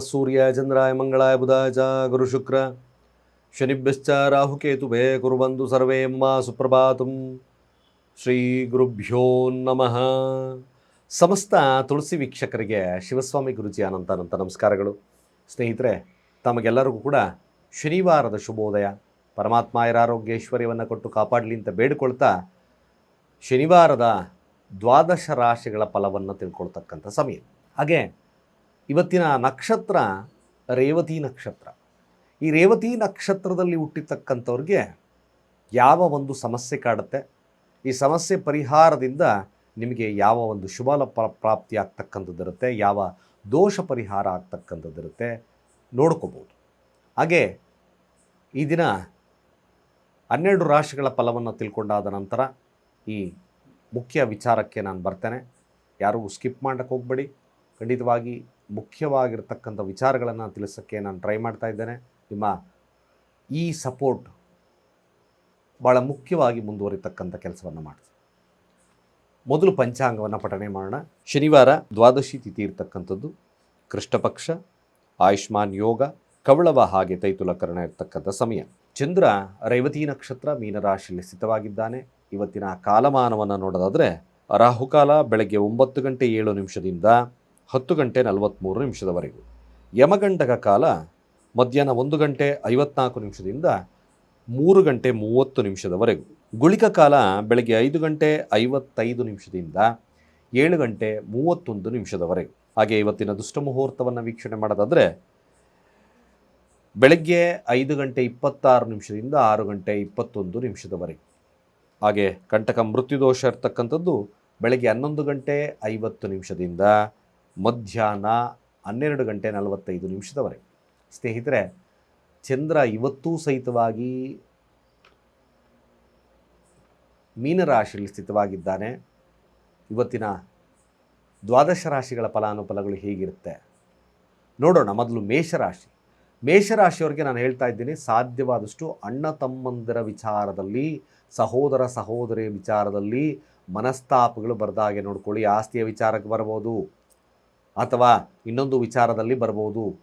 ಸೂರ್ಯ ಚಂದ್ರಾಯ ಮಂಗಳಾಯ ಬುಧಾಯ ಚ ಗುರು ಶುಕ್ರ. ಶನಿಭ್ಯಶ್ಚ ರಾಹುಕೇತುಭೇ ಕುರುಬಂದು ಸರ್ವೇ ಸರ್ವೇಮ್ಮ ಸುಪ್ರಭಾತಂ. ಶ್ರೀ ಗುರುಭ್ಯೋ ನಮಃ. ಸಮಸ್ತ ತುಳಸಿ ವೀಕ್ಷಕರಿಗೆ ಶಿವಸ್ವಾಮಿ ಗುರುಜಿ ಅನಂತ ನಮಸ್ಕಾರಗಳು. ಸ್ನೇಹಿತರೆ, ತಮಗೆಲ್ಲರಿಗೂ ಕೂಡ ಶನಿವಾರದ ಶುಭೋದಯ. ಪರಮಾತ್ಮ ಆರೋಗ್ಯ ಐಶ್ವರ್ಯವನ್ನು ಕೊಟ್ಟು ಕಾಪಾಡಲಿ ಅಂತ ಬೇಡಿಕೊಳ್ತಾ ಶನಿವಾರದ ದ್ವಾದಶ ರಾಶಿಗಳ ಫಲವನ್ನು ತಿಳ್ಕೊಳ್ತಕ್ಕಂಥ ಸಮಯ. ಹಾಗೆ ಇವತ್ತಿನ ನಕ್ಷತ್ರ ರೇವತಿ ನಕ್ಷತ್ರ. ಈ ರೇವತಿ ನಕ್ಷತ್ರದಲ್ಲಿ ಹುಟ್ಟಿರ್ತಕ್ಕಂಥವ್ರಿಗೆ ಯಾವ ಒಂದು ಸಮಸ್ಯೆ ಕಾಡುತ್ತೆ? ಈ ಸಮಸ್ಯೆ ಪರಿಹಾರದಿಂದ ನಿಮಗೆ ಯಾವ ಒಂದು ಶುಭ ಪ ಪ್ರಾಪ್ತಿ ಆಗ್ತಕ್ಕಂಥದ್ದಿರುತ್ತೆ ಯಾವ ದೋಷ ಪರಿಹಾರ ಆಗ್ತಕ್ಕಂಥದ್ದಿರುತ್ತೆ ನೋಡ್ಕೋಬೋದು. ಹಾಗೆ ಈ ದಿನ ಹನ್ನೆರಡು ರಾಶಿಗಳ ಫಲವನ್ನು ತಿಳ್ಕೊಂಡಾದ ನಂತರ ಈ ಮುಖ್ಯ ವಿಚಾರಕ್ಕೆ ನಾನು ಬರ್ತೇನೆ. ಯಾರಿಗೂ ಸ್ಕಿಪ್ ಮಾಡೋಕ್ಕೆ ಹೋಗಬೇಡಿ. ಖಂಡಿತವಾಗಿ ಮುಖ್ಯವಾಗಿರ್ತಕ್ಕಂಥ ವಿಚಾರಗಳನ್ನು ತಿಳಿಸೋಕ್ಕೆ ನಾನು ಟ್ರೈ ಮಾಡ್ತಾ ಇದ್ದೇನೆ. ನಿಮ್ಮ ಈ ಸಪೋರ್ಟ್ ಭಾಳ ಮುಖ್ಯವಾಗಿ ಮುಂದುವರಿತಕ್ಕಂಥ ಕೆಲಸವನ್ನು ಮಾಡ್ತೀನಿ ಮೊದಲು ಪಂಚಾಂಗವನ್ನು ಪಠನೆ ಮಾಡೋಣ. ಶನಿವಾರ ದ್ವಾದಶಿ ತಿಥಿ ಇರ್ತಕ್ಕಂಥದ್ದು. ಕೃಷ್ಣಪಕ್ಷ ಆಯುಷ್ಮಾನ್ ಯೋಗ, ಕವಳವ ಹಾಗೆ ತೈತುಲಕರಣ ಇರ್ತಕ್ಕಂಥ ಸಮಯ. ಚಂದ್ರ ರೇವತಿ ನಕ್ಷತ್ರ ಮೀನರಾಶಿಯಲ್ಲಿ ಸ್ಥಿತವಾಗಿದ್ದಾನೆ. ಇವತ್ತಿನ ಕಾಲಮಾನವನ್ನು ನೋಡೋದಾದರೆ ರಾಹುಕಾಲ ಬೆಳಗ್ಗೆ ಒಂಬತ್ತು ಗಂಟೆ ಏಳು ನಿಮಿಷದಿಂದ ಹತ್ತು ಗಂಟೆ ನಲವತ್ತ್ಮೂರು ನಿಮಿಷದವರೆಗೂ. ಯಮಗಂಡಕ ಕಾಲ ಮಧ್ಯಾಹ್ನ ಒಂದು ಗಂಟೆ ಐವತ್ನಾಲ್ಕು ನಿಮಿಷದಿಂದ ಮೂರು ಗಂಟೆ ಮೂವತ್ತು ನಿಮಿಷದವರೆಗೂ. ಗುಳಿಕ ಕಾಲ ಬೆಳಗ್ಗೆ ಐದು ಗಂಟೆ ಐವತ್ತೈದು ನಿಮಿಷದಿಂದ ಏಳು ಗಂಟೆ ಮೂವತ್ತೊಂದು ನಿಮಿಷದವರೆಗೂ. ಹಾಗೆ ಇವತ್ತಿನ ದುಷ್ಟ ಮುಹೂರ್ತವನ್ನು ವೀಕ್ಷಣೆ ಮಾಡೋದಾದರೆ, ಬೆಳಗ್ಗೆ ಐದು ಗಂಟೆ ಇಪ್ಪತ್ತಾರು ನಿಮಿಷದಿಂದ ಆರು ಗಂಟೆ ಇಪ್ಪತ್ತೊಂದು ನಿಮಿಷದವರೆಗೆ. ಹಾಗೆ ಕಂಟಕ ಮೃತ್ಯುದೋಷ ಇರ್ತಕ್ಕಂಥದ್ದು ಬೆಳಗ್ಗೆ ಹನ್ನೊಂದು ಗಂಟೆ ಐವತ್ತು ನಿಮಿಷದಿಂದ ಮಧ್ಯಾಹ್ನ ಹನ್ನೆರಡು ಗಂಟೆ ನಲವತ್ತೈದು ನಿಮಿಷದವರೆಗೆ ಸ್ನೇಹಿತರೆ, ಚಂದ್ರ ಇವತ್ತೂ ಸಹಿತವಾಗಿ ಮೀನರಾಶಿಯಲ್ಲಿ ಸ್ಥಿತವಾಗಿದ್ದಾನೆ. ಇವತ್ತಿನ ದ್ವಾದಶ ರಾಶಿಗಳ ಫಲಾನುಫಲಗಳು ಹೇಗಿರುತ್ತೆ? ನೋಡೋಣ ಮೊದಲು ಮೇಷರಾಶಿ. ಮೇಷರಾಶಿಯವರಿಗೆ ನಾನು ಹೇಳ್ತಾ ಇದ್ದೀನಿ, ಸಾಧ್ಯವಾದಷ್ಟು ಅಣ್ಣ ತಮ್ಮಂದಿರ ವಿಚಾರದಲ್ಲಿ, ಸಹೋದರ ಸಹೋದರಿಯ ವಿಚಾರದಲ್ಲಿ ಮನಸ್ತಾಪಗಳು ಬರ್ದಾಗೆ ನೋಡ್ಕೊಳ್ಳಿ, ಆಸ್ತಿಯ ವಿಚಾರಕ್ಕೆ ಬರ್ಬೋದು. ಅಥವಾ ಇನ್ನೊಂದು ವಿಚಾರದಲ್ಲಿ ಬರ್ಬೋದು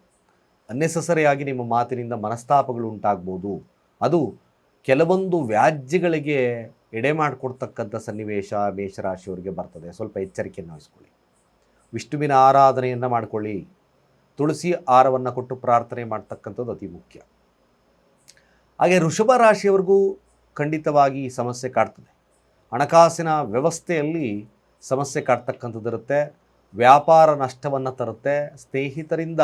ಅನ್ನೆಸಸರಿಯಾಗಿ ನಿಮ್ಮ ಮಾತಿನಿಂದ ಮನಸ್ತಾಪಗಳು ಉಂಟಾಗ್ಬೋದು. ಅದು ಕೆಲವೊಂದು ವ್ಯಾಜ್ಯಗಳಿಗೆ ಎಡೆ ಮಾಡಿಕೊಡ್ತಕ್ಕಂಥ ಸನ್ನಿವೇಶ ಮೇಷರಾಶಿಯವರಿಗೆ ಬರ್ತದೆ. ಸ್ವಲ್ಪ ಎಚ್ಚರಿಕೆಯನ್ನು ವಹಿಸ್ಕೊಳ್ಳಿ. ವಿಷ್ಣುವಿನ ಆರಾಧನೆಯನ್ನು ಮಾಡಿಕೊಳ್ಳಿ. ತುಳಸಿ ಆರವನ್ನು ಕೊಟ್ಟು ಪ್ರಾರ್ಥನೆ ಮಾಡ್ತಕ್ಕಂಥದ್ದು ಅತಿ ಮುಖ್ಯ. ಹಾಗೆ ಋಷಭ ರಾಶಿಯವರಿಗೂ ಖಂಡಿತವಾಗಿ ಸಮಸ್ಯೆ ಕಾಡ್ತದೆ. ಹಣಕಾಸಿನ ವ್ಯವಸ್ಥೆಯಲ್ಲಿ ಸಮಸ್ಯೆ ಕಾಡ್ತಕ್ಕಂಥದ್ದಿರುತ್ತೆ ವ್ಯಾಪಾರ ನಷ್ಟವನ್ನು ತರುತ್ತೆ, ಸ್ನೇಹಿತರಿಂದ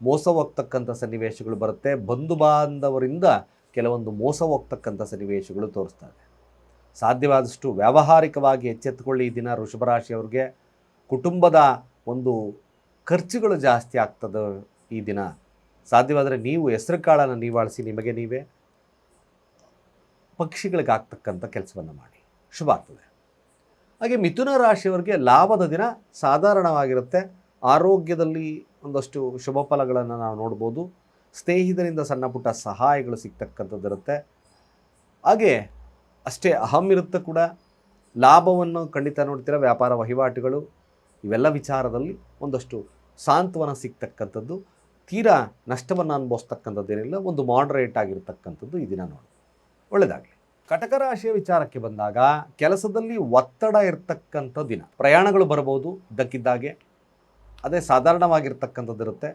ಮೋಸ ಹೋಗ್ತಕ್ಕಂಥ ಸನ್ನಿವೇಶಗಳು ಬರುತ್ತೆ ಬಂಧು ಬಾಂಧವರಿಂದ ಕೆಲವೊಂದು ಮೋಸ ಹೋಗ್ತಕ್ಕಂಥ ಸನ್ನಿವೇಶಗಳು ತೋರಿಸ್ತವೆ ಸಾಧ್ಯವಾದಷ್ಟು ವ್ಯಾವಹಾರಿಕವಾಗಿ ಎಚ್ಚೆತ್ತುಕೊಳ್ಳಿ ಈ ದಿನ ವೃಷಭರಾಶಿಯವ್ರಿಗೆ. ಕುಟುಂಬದ ಒಂದು ಖರ್ಚುಗಳು ಜಾಸ್ತಿ ಆಗ್ತದೆ ಈ ದಿನ. ಸಾಧ್ಯವಾದರೆ ನೀವು ಹೆಸರು ಕಾಳನ್ನು ನೀವಾಳಿಸಿ, ನಿಮಗೆ ನೀವೇ. ಪಕ್ಷಿಗಳಿಗೆ ಆಗ್ತಕ್ಕಂಥ ಕೆಲಸವನ್ನು ಮಾಡಿ. ಶುಭ ಆಗ್ತದೆ. ಹಾಗೆ ಮಿಥುನ ರಾಶಿಯವರಿಗೆ ಲಾಭದ ದಿನ ಸಾಧಾರಣವಾಗಿರುತ್ತೆ. ಆರೋಗ್ಯದಲ್ಲಿ ಒಂದಷ್ಟು ಶುಭ ಫಲಗಳನ್ನು ನಾವು ನೋಡ್ಬೋದು. ಸ್ನೇಹಿತರಿಂದ ಸಣ್ಣ ಪುಟ್ಟ ಸಹಾಯಗಳು ಸಿಗ್ತಕ್ಕಂಥದ್ದಿರುತ್ತೆ ಹಾಗೆ ಅಷ್ಟೇ ಅಹಂ ಇರುತ್ತೆ ಕೂಡ. ಲಾಭವನ್ನು ಖಂಡಿತ ನೋಡ್ತೀರ, ವ್ಯಾಪಾರ ವಹಿವಾಟುಗಳು, ಇವೆಲ್ಲ ವಿಚಾರದಲ್ಲಿ ಒಂದಷ್ಟು ಸಾಂತ್ವನ ಸಿಗ್ತಕ್ಕಂಥದ್ದು. ತೀರಾ ನಷ್ಟವನ್ನು ಅನುಭವಿಸ್ತಕ್ಕಂಥದ್ದೇನಿಲ್ಲ, ಒಂದು ಮಾಡ್ರೇಟ್ ಆಗಿರ್ತಕ್ಕಂಥದ್ದು ಈ ದಿನ ನೋಡಿ. ಒಳ್ಳೆಯದಾಗಲಿ ಕಟಕ ರಾಶಿಯ ವಿಚಾರಕ್ಕೆ ಬಂದಾಗ ಕೆಲಸದಲ್ಲಿ ಒತ್ತಡ ಇರ್ತಕ್ಕಂಥ ದಿನ. ಪ್ರಯಾಣಗಳು ಬರಬಹುದು ಇದ್ದಕ್ಕಿದ್ದಾಗೆ. ಅದೇ ಸಾಧಾರಣವಾಗಿರ್ತಕ್ಕಂಥದ್ದಿರುತ್ತೆ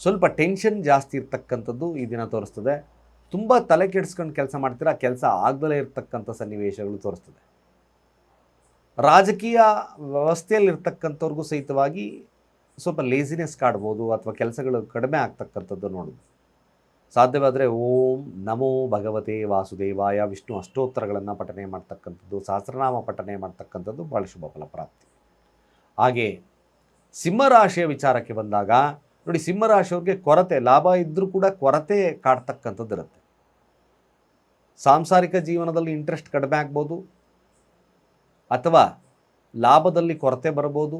ಸ್ವಲ್ಪ ಟೆನ್ಷನ್ ಜಾಸ್ತಿ ಇರ್ತಕ್ಕಂಥದ್ದು ಈ ದಿನ ತೋರಿಸ್ತದೆ. ತುಂಬ ತಲೆ ಕೆಡಿಸ್ಕೊಂಡು ಕೆಲಸ ಮಾಡ್ತೀರಾ, ಕೆಲಸ ಆಗದಲೇ ಇರ್ತಕ್ಕಂಥ ಸನ್ನಿವೇಶಗಳು ತೋರಿಸ್ತದೆ. ರಾಜಕೀಯ ವ್ಯವಸ್ಥೆಯಲ್ಲಿರ್ತಕ್ಕಂಥವ್ರಿಗೂ ಸಹಿತವಾಗಿ ಸ್ವಲ್ಪ ಲೇಸಿನೆಸ್ ಕಾಡ್ಬೋದು ಅಥವಾ ಕೆಲಸಗಳು ಕಡಿಮೆ ಆಗ್ತಕ್ಕಂಥದ್ದು ನೋಡೋದು ಸಾಧ್ಯವಾದರೆ ಓಂ ನಮೋ ಭಗವತೆ ವಾಸುದೇವಾಯ ವಿಷ್ಣು ಅಷ್ಟೋತ್ತರಗಳನ್ನು ಪಠನೆ ಮಾಡ್ತಕ್ಕಂಥದ್ದು, ಸಹಸ್ರನಾಮ ಪಠನೆ ಮಾಡ್ತಕ್ಕಂಥದ್ದು ಭಾಳ ಶುಭ ಫಲಪ್ರಾಪ್ತಿ ಹಾಗೆ ಸಿಂಹರಾಶಿಯ ವಿಚಾರಕ್ಕೆ ಬಂದಾಗ, ನೋಡಿ ಸಿಂಹರಾಶಿಯವ್ರಿಗೆ ಕೊರತೆ, ಲಾಭ ಇದ್ದರೂ ಕೂಡ ಕೊರತೆ ಕಾಡ್ತಕ್ಕಂಥದ್ದು ಇರುತ್ತೆ. ಸಾಂಸಾರಿಕ ಜೀವನದಲ್ಲಿ ಇಂಟ್ರೆಸ್ಟ್ ಕಡಿಮೆ ಆಗ್ಬೋದು, ಅಥವಾ ಲಾಭದಲ್ಲಿ ಕೊರತೆ ಬರ್ಬೋದು,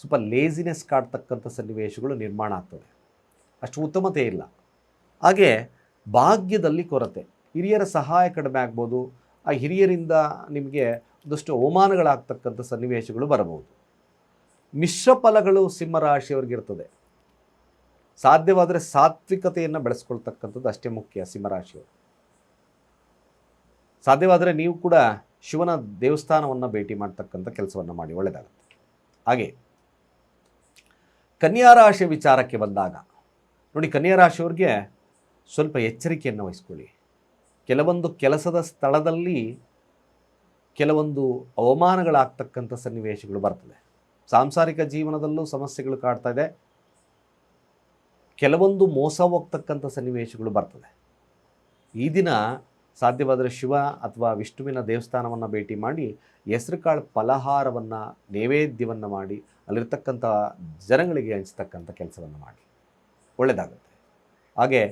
ಸ್ವಲ್ಪ ಲೇಸಿನೆಸ್ ಕಾಡ್ತಕ್ಕಂಥ ಸನ್ನಿವೇಶಗಳು ನಿರ್ಮಾಣ ಆಗ್ತದೆ ಅಷ್ಟು ಉತ್ತಮತೆ ಇಲ್ಲ. ಹಾಗೆ ಭಾಗ್ಯದಲ್ಲಿ ಕೊರತೆ. ಹಿರಿಯರ ಸಹಾಯ ಕಡಿಮೆ ಆಗ್ಬೋದು. ಆ ಹಿರಿಯರಿಂದ ನಿಮಗೆ ಒಂದಷ್ಟು ಅವಮಾನಗಳಾಗ್ತಕ್ಕಂಥ ಸನ್ನಿವೇಶಗಳು ಬರಬಹುದು. ಮಿಶ್ರ ಫಲಗಳು ಸಿಂಹರಾಶಿಯವ್ರಿಗಿರ್ತದೆ ಸಾಧ್ಯವಾದರೆ ಸಾತ್ವಿಕತೆಯನ್ನು ಬೆಳೆಸ್ಕೊಳ್ತಕ್ಕಂಥದ್ದು ಅಷ್ಟೇ ಮುಖ್ಯ ಸಿಂಹರಾಶಿಯವರು ಸಾಧ್ಯವಾದರೆ ನೀವು ಕೂಡ ಶಿವನ ದೇವಸ್ಥಾನವನ್ನು ಭೇಟಿ ಮಾಡ್ತಕ್ಕಂಥ ಕೆಲಸವನ್ನು ಮಾಡಿ ಒಳ್ಳೆಯದಾಗುತ್ತೆ ಹಾಗೆ ಕನ್ಯಾ ರಾಶಿಯ ವಿಚಾರಕ್ಕೆ ಬಂದಾಗ, ನೋಡಿ ಕನ್ಯಾ ರಾಶಿಯವ್ರಿಗೆ ಸ್ವಲ್ಪ ಎಚ್ಚರಿಕೆಯನ್ನು ವಹಿಸ್ಕೊಳ್ಳಿ. ಕೆಲವೊಂದು ಕೆಲಸದ ಸ್ಥಳದಲ್ಲಿ ಕೆಲವೊಂದು ಅವಮಾನಗಳಾಗ್ತಕ್ಕಂಥ ಸನ್ನಿವೇಶಗಳು ಬರ್ತದೆ. ಸಾಂಸಾರಿಕ ಜೀವನದಲ್ಲೂ ಸಮಸ್ಯೆಗಳು ಕಾಡ್ತಾ ಇದೆ. ಕೆಲವೊಂದು ಮೋಸ ಹೋಗ್ತಕ್ಕಂಥ ಸನ್ನಿವೇಶಗಳು ಬರ್ತದೆ. ಈ ದಿನ ಸಾಧ್ಯವಾದರೆ ಶಿವ ಅಥವಾ ವಿಷ್ಣುವಿನ ದೇವಸ್ಥಾನವನ್ನು ಭೇಟಿ ಮಾಡಿ ಹೆಸರುಕಾಳು ಫಲಹಾರವನ್ನು, ನೈವೇದ್ಯವನ್ನು ಮಾಡಿ, ಅಲ್ಲಿರ್ತಕ್ಕಂಥ ಜನಗಳಿಗೆ ಹಂಚ್ತಕ್ಕಂಥ ಕೆಲಸವನ್ನು ಮಾಡಿ. ಒಳ್ಳೆಯದಾಗುತ್ತೆ ಹಾಗೆ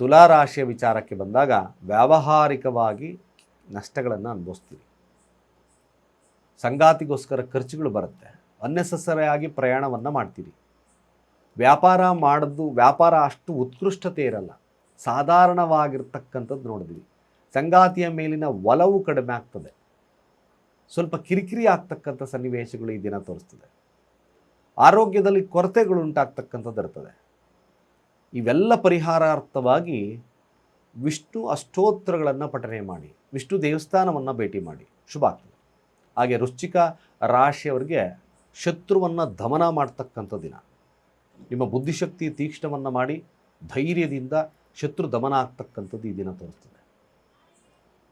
ತುಲಾರಾಶಿಯ ವಿಚಾರಕ್ಕೆ ಬಂದಾಗ ವ್ಯಾವಹಾರಿಕವಾಗಿ ನಷ್ಟಗಳನ್ನು ಅನುಭವಿಸ್ತೀವಿ. ಸಂಗಾತಿಗೋಸ್ಕರ ಖರ್ಚುಗಳು ಬರುತ್ತೆ. ಅನ್ನೆಸಸರಿ ಆಗಿ ಪ್ರಯಾಣವನ್ನು ಮಾಡ್ತೀರಿ. ವ್ಯಾಪಾರ ಮಾಡೋದು, ವ್ಯಾಪಾರ ಅಷ್ಟು ಉತ್ಕೃಷ್ಟತೆ ಇರಲ್ಲ. ಸಾಧಾರಣವಾಗಿರ್ತಕ್ಕಂಥದ್ದು ನೋಡಿದ್ವಿ. ಸಂಗಾತಿಯ ಮೇಲಿನ ಒಲವು ಕಡಿಮೆ ಆಗ್ತದೆ. ಸ್ವಲ್ಪ ಕಿರಿಕಿರಿ ಆಗ್ತಕ್ಕಂಥ ಸನ್ನಿವೇಶಗಳು ಈ ದಿನ ತೋರಿಸ್ತದೆ. ಆರೋಗ್ಯದಲ್ಲಿ ಕೊರತೆಗಳು ಉಂಟಾಗ್ತಕ್ಕಂಥದ್ದು ಇರ್ತದೆ. ಇವೆಲ್ಲ ಪರಿಹಾರಾರ್ಥವಾಗಿ ವಿಷ್ಣು ಅಷ್ಟೋತ್ತರಗಳನ್ನು ಪಠನೆ ಮಾಡಿ, ವಿಷ್ಣು ದೇವಸ್ಥಾನವನ್ನು ಭೇಟಿ ಮಾಡಿ, ಶುಭ ಆಗ್ತದೆ. ಹಾಗೆ ವೃಶ್ಚಿಕ ರಾಶಿಯವರಿಗೆ ಶತ್ರುವನ್ನು ದಮನ ಮಾಡ್ತಕ್ಕಂಥ ದಿನ. ನಿಮ್ಮ ಬುದ್ಧಿಶಕ್ತಿ ತೀಕ್ಷ್ಣವನ್ನು ಮಾಡಿ ಧೈರ್ಯದಿಂದ ಶತ್ರು ದಮನ ಆಗ್ತಕ್ಕಂಥದ್ದು ಈ ದಿನ ತೋರಿಸ್ತದೆ.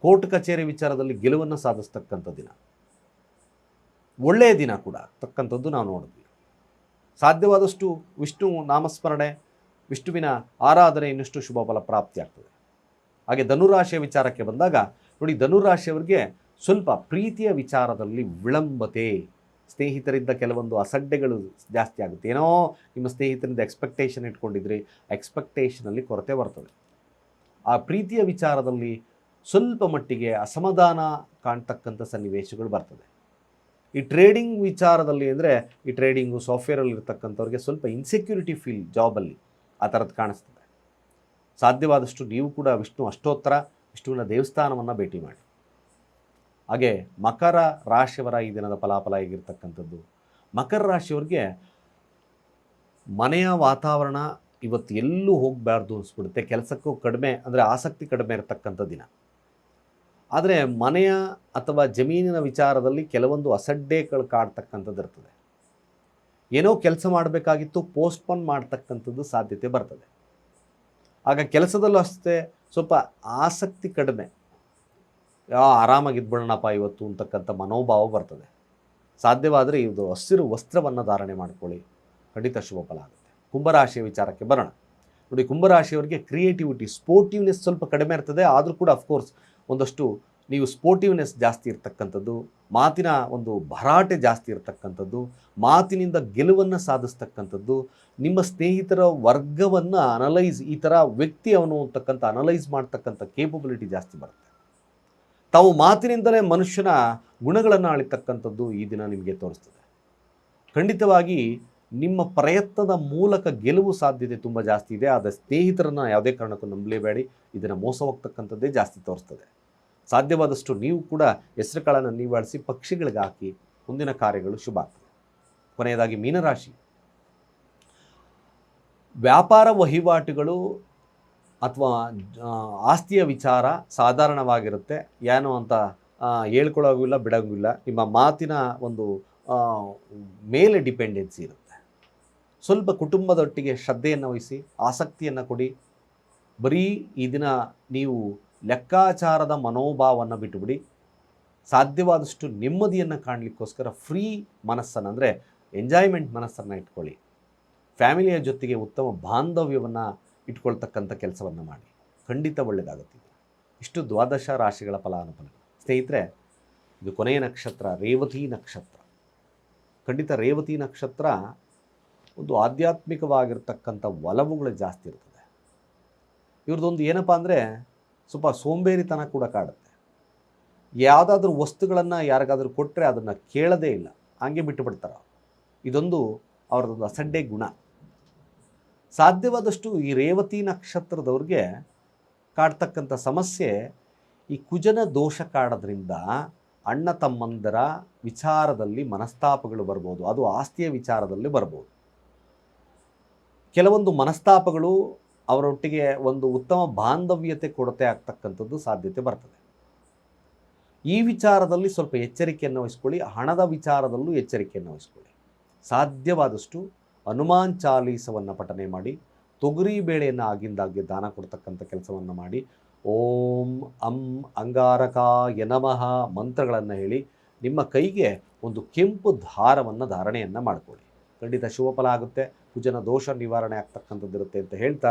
ಕೋರ್ಟ್ ಕಚೇರಿ ವಿಚಾರದಲ್ಲಿ ಗೆಲುವನ್ನು ಸಾಧಿಸ್ತಕ್ಕಂಥ ದಿನ. ಒಳ್ಳೆಯ ದಿನ ಕೂಡ, ತಕ್ಕಂಥದ್ದು ನಾವು ನೋಡಿದ್ವಿ. ಸಾಧ್ಯವಾದಷ್ಟು ವಿಷ್ಣು ನಾಮಸ್ಮರಣೆ ವಿಷ್ಣುವಿನ ಆರಾಧನೆ ಇನ್ನಷ್ಟು ಶುಭ ಫಲ ಪ್ರಾಪ್ತಿಯಾಗ್ತದೆ. ಹಾಗೆ ಧನುರಾಶಿಯ ವಿಚಾರಕ್ಕೆ ಬಂದಾಗ, ನೋಡಿ ಧನುರಾಶಿಯವರಿಗೆ ಸ್ವಲ್ಪ ಪ್ರೀತಿಯ ವಿಚಾರದಲ್ಲಿ ವಿಳಂಬತೆ, ಸ್ನೇಹಿತರಿಂದ ಕೆಲವೊಂದು ಅಸಡ್ಡೆಗಳು ಜಾಸ್ತಿ ಆಗುತ್ತೆ. ಏನೋ ನಿಮ್ಮ ಸ್ನೇಹಿತರಿಂದ ಎಕ್ಸ್ಪೆಕ್ಟೇಷನ್ ಇಟ್ಕೊಂಡಿದ್ರಿ ಎಕ್ಸ್ಪೆಕ್ಟೇಷನಲ್ಲಿ ಕೊರತೆ ಬರ್ತದೆ. ಆ ಪ್ರೀತಿಯ ವಿಚಾರದಲ್ಲಿ ಸ್ವಲ್ಪ ಮಟ್ಟಿಗೆ ಅಸಮಾಧಾನ ಕಾಣ್ತಕ್ಕಂಥ ಸನ್ನಿವೇಶಗಳು ಬರ್ತದೆ. ಈ ಟ್ರೇಡಿಂಗ್ ವಿಚಾರದಲ್ಲಿ ಅಂದರೆ, ಈ ಟ್ರೇಡಿಂಗು ಸಾಫ್ಟ್ವೇರಲ್ಲಿ ಇರ್ತಕ್ಕಂಥವ್ರಿಗೆ ಸ್ವಲ್ಪ ಇನ್ಸೆಕ್ಯೂರಿಟಿ ಫೀಲ್ ಜಾಬಲ್ಲಿ ಆ ಥರದ್ದು ಕಾಣಿಸ್ತದೆ. ಸಾಧ್ಯವಾದಷ್ಟು ನೀವು ಕೂಡ ವಿಷ್ಣು ಅಷ್ಟೋತ್ತರ, ವಿಷ್ಣುವಿನ ದೇವಸ್ಥಾನವನ್ನು ಭೇಟಿ ಮಾಡಿ. ಹಾಗೆ ಮಕರ ರಾಶಿಯವರ ಈ ದಿನದ ಫಲಾಫಲ ಆಗಿರ್ತಕ್ಕಂಥದ್ದು ಮಕರ ರಾಶಿಯವ್ರಿಗೆ ಮನೆಯ ವಾತಾವರಣ ಇವತ್ತು ಎಲ್ಲೂ ಹೋಗಬಾರ್ದು ಅನಿಸ್ಬಿಡುತ್ತೆ. ಕೆಲಸಕ್ಕೂ ಕಡಿಮೆ, ಅಂದರೆ ಆಸಕ್ತಿ ಕಡಿಮೆ ಇರತಕ್ಕಂಥ ದಿನ. ಆದರೆ ಮನೆಯ ಅಥವಾ ಜಮೀನಿನ ವಿಚಾರದಲ್ಲಿ ಕೆಲವೊಂದು ಅಸಡ್ಡೆಗಳು ಕಾಡ್ತಕ್ಕಂಥದ್ದು ಇರ್ತದೆ. ಏನೋ ಕೆಲಸ ಮಾಡಬೇಕಾಗಿತ್ತು ಪೋಸ್ಟ್ಪೋನ್ ಮಾಡ್ತಕ್ಕಂಥದ್ದು ಸಾಧ್ಯತೆ ಬರ್ತದೆ. ಆಗ ಕೆಲಸದಲ್ಲೂ ಅಷ್ಟೇ ಸ್ವಲ್ಪ ಆಸಕ್ತಿ ಕಡಿಮೆ. ಆರಾಮಾಗಿದ್ಬಿಡೋಣಪ್ಪ ಇವತ್ತು ಅಂತಕ್ಕಂಥ ಮನೋಭಾವ ಬರ್ತದೆ. ಸಾಧ್ಯವಾದರೆ ಇದು ಹಸಿರು ವಸ್ತ್ರವನ್ನು ಧಾರಣೆ ಮಾಡಿಕೊಳ್ಳಿ. ಖಂಡಿತ ಶುಭ ಫಲ ಆಗುತ್ತೆ. ಕುಂಭರಾಶಿಯ ವಿಚಾರಕ್ಕೆ ಬರೋಣ. ನೋಡಿ, ಕುಂಭರಾಶಿಯವರಿಗೆ ಕ್ರಿಯೇಟಿವಿಟಿ ಸ್ಪೋರ್ಟಿವ್ನೆಸ್ ಸ್ವಲ್ಪ ಕಡಿಮೆ ಇರ್ತದೆ. ಆದರೂ ಕೂಡ ಅಫ್ಕೋರ್ಸ್ ಒಂದಷ್ಟು ನೀವು ಸ್ಪೋರ್ಟಿವ್ನೆಸ್ ಜಾಸ್ತಿ ಇರ್ತಕ್ಕಂಥದ್ದು, ಮಾತಿನ ಒಂದು ಭರಾಟೆ ಜಾಸ್ತಿ ಇರತಕ್ಕಂಥದ್ದು, ಮಾತಿನಿಂದ ಗೆಲುವನ್ನು ಸಾಧಿಸ್ತಕ್ಕಂಥದ್ದು, ನಿಮ್ಮ ಸ್ನೇಹಿತರ ವರ್ಗವನ್ನು ಅನಲೈಸ್ ಈ ಥರ ವ್ಯಕ್ತಿ ಅವನು ಅಂತಕ್ಕಂಥ ಅನಲೈಸ್ ಮಾಡ್ತಕ್ಕಂಥ ಕೇಪಬಿಲಿಟಿ ಜಾಸ್ತಿ ಬರುತ್ತೆ. ತಾವು ಮಾತಿನಿಂದಲೇ ಮನುಷ್ಯನ ಗುಣಗಳನ್ನು ಅಳಿತಕ್ಕಂಥದ್ದು ಈ ದಿನ ನಿಮಗೆ ತೋರಿಸ್ತದೆ. ಖಂಡಿತವಾಗಿ ನಿಮ್ಮ ಪ್ರಯತ್ನದ ಮೂಲಕ ಗೆಲುವು ಸಾಧ್ಯತೆ ತುಂಬ ಜಾಸ್ತಿ ಇದೆ, ಆದರೆ ಸ್ನೇಹಿತರನ್ನು ಯಾವುದೇ ಕಾರಣಕ್ಕೂ ನಂಬಲೇಬೇಡಿ, ಇದನ್ನು ಮೋಸ ಹೋಗ್ತಕ್ಕಂಥದ್ದೇ ಜಾಸ್ತಿ ತೋರಿಸ್ತದೆ. ಸಾಧ್ಯವಾದಷ್ಟು ನೀವು ಕೂಡ ಹೆಸರು ಕಾಳನ್ನು ಪಕ್ಷಿಗಳಿಗೆ ಹಾಕಿ ಮುಂದಿನ ಕಾರ್ಯಗಳು ಶುಭ ಕೊನೆಯದಾಗಿ ಮೀನರಾಶಿ. ವ್ಯಾಪಾರ ವಹಿವಾಟುಗಳು ಅಥವಾ ಆಸ್ತಿಯ ವಿಚಾರ ಸಾಧಾರಣವಾಗಿರುತ್ತೆ. ಏನು ಅಂತ ಹೇಳ್ಕೊಳ್ಳೋಗಿಲ್ಲ ಬಿಡೋಂಗಿಲ್ಲ ನಿಮ್ಮ ಮಾತಿನ ಒಂದು ಮೇಲೆ ಡಿಪೆಂಡೆನ್ಸಿ ಇರುತ್ತೆ. ಸ್ವಲ್ಪ ಕುಟುಂಬದೊಟ್ಟಿಗೆ ಶ್ರದ್ಧೆಯನ್ನು ವಹಿಸಿ, ಆಸಕ್ತಿಯನ್ನು ಕೊಡಿ. ಬರೀ ಈ ದಿನ ನೀವು ಲೆಕ್ಕಾಚಾರದ ಮನೋಭಾವವನ್ನು ಬಿಟ್ಟುಬಿಡಿ, ಸಾಧ್ಯವಾದಷ್ಟು ನೆಮ್ಮದಿಯನ್ನು ಕಾಣಲಿಕ್ಕೋಸ್ಕರ ಫ್ರೀ ಮನಸ್ಸನ್ನು, ಅಂದರೆ ಎಂಜಾಯ್ಮೆಂಟ್ ಮನಸ್ಸನ್ನು ಇಟ್ಕೊಳ್ಳಿ. ಫ್ಯಾಮಿಲಿಯ ಜೊತೆಗೆ ಉತ್ತಮ ಬಾಂಧವ್ಯವನ್ನು ಇಟ್ಕೊಳ್ತಕ್ಕಂಥ ಕೆಲಸವನ್ನು ಮಾಡಿ. ಖಂಡಿತ ಒಳ್ಳೆಯದಾಗುತ್ತೆ ಇಷ್ಟು ದ್ವಾದಶ ರಾಶಿಗಳ ಫಲಾನುಫಲಗಳು ಸ್ನೇಹಿತರೆ, ಇದು ಕೊನೆಯ ನಕ್ಷತ್ರ, ರೇವತಿ ನಕ್ಷತ್ರ. ಖಂಡಿತ ರೇವತಿ ನಕ್ಷತ್ರ ಒಂದು ಆಧ್ಯಾತ್ಮಿಕವಾಗಿರ್ತಕ್ಕಂಥ ಒಲವುಗಳು ಜಾಸ್ತಿ ಇರ್ತದೆ. ಇವ್ರದ್ದೊಂದು ಏನಪ್ಪ ಅಂದರೆ ಸ್ವಲ್ಪ ಸೋಂಬೇರಿತನ ಕೂಡ ಕಾಡುತ್ತೆ. ಯಾವುದಾದ್ರೂ ವಸ್ತುಗಳನ್ನು ಯಾರಿಗಾದರೂ ಕೊಟ್ಟರೆ ಅದನ್ನು ಕೇಳದೇ ಇಲ್ಲ. ಹಂಗೆ ಬಿಟ್ಟು ಬಿಡ್ತಾರೆ ಇದೊಂದು ಅವ್ರದ್ದೊಂದು ಅಸಡ್ಡೆ ಗುಣ. ಸಾಧ್ಯವಾದಷ್ಟು ಈ ರೇವತಿ ನಕ್ಷತ್ರದವ್ರಿಗೆ ಕಾಡ್ತಕ್ಕಂಥ ಸಮಸ್ಯೆ ಈ ಕುಜನ ದೋಷ ಕಾಡೋದ್ರಿಂದ ಅಣ್ಣ ತಮ್ಮಂದರ ವಿಚಾರದಲ್ಲಿ ಮನಸ್ತಾಪಗಳು ಬರ್ಬೋದು. ಅದು ಆಸ್ತಿಯ ವಿಚಾರದಲ್ಲಿ ಬರ್ಬೋದು. ಕೆಲವೊಂದು ಮನಸ್ತಾಪಗಳು ಅವರೊಟ್ಟಿಗೆ ಒಂದು ಉತ್ತಮ ಬಾಂಧವ್ಯತೆ ಕೊಡತೆ ಆಗ್ತಕ್ಕಂಥದ್ದು ಸಾಧ್ಯತೆ ಬರ್ತದೆ. ಈ ವಿಚಾರದಲ್ಲಿ ಸ್ವಲ್ಪ ಎಚ್ಚರಿಕೆಯನ್ನು ವಹಿಸ್ಕೊಳ್ಳಿ, ಹಣದ ವಿಚಾರದಲ್ಲೂ ಎಚ್ಚರಿಕೆಯನ್ನು ವಹಿಸ್ಕೊಳ್ಳಿ. ಸಾಧ್ಯವಾದಷ್ಟು ಹನುಮಾನ್ ಚಾಲೀಸವನ್ನು ಪಠನೆ ಮಾಡಿ, ತೊಗರಿ ಬೇಳೆಯನ್ನು ಆಗಿಂದಾಗ್ಗೆ ದಾನ ಕೊಡ್ತಕ್ಕಂಥ ಕೆಲಸವನ್ನು ಮಾಡಿ, ಓಂ ಅಂ ಅಂಗಾರಕ ಯನಮಃ ಮಂತ್ರಗಳನ್ನು ಹೇಳಿ ನಿಮ್ಮ ಕೈಗೆ ಒಂದು ಕೆಂಪು ದಾರವನ್ನು ಧಾರಣೆಯನ್ನು ಮಾಡಿಕೊಳ್ಳಿ. ಖಂಡಿತ ಶುಭಫಲ ಆಗುತ್ತೆ ಪೂಜನ ದೋಷ ನಿವಾರಣೆ ಆಗ್ತಕ್ಕಂಥದ್ದಿರುತ್ತೆ ಅಂತ ಹೇಳ್ತಾ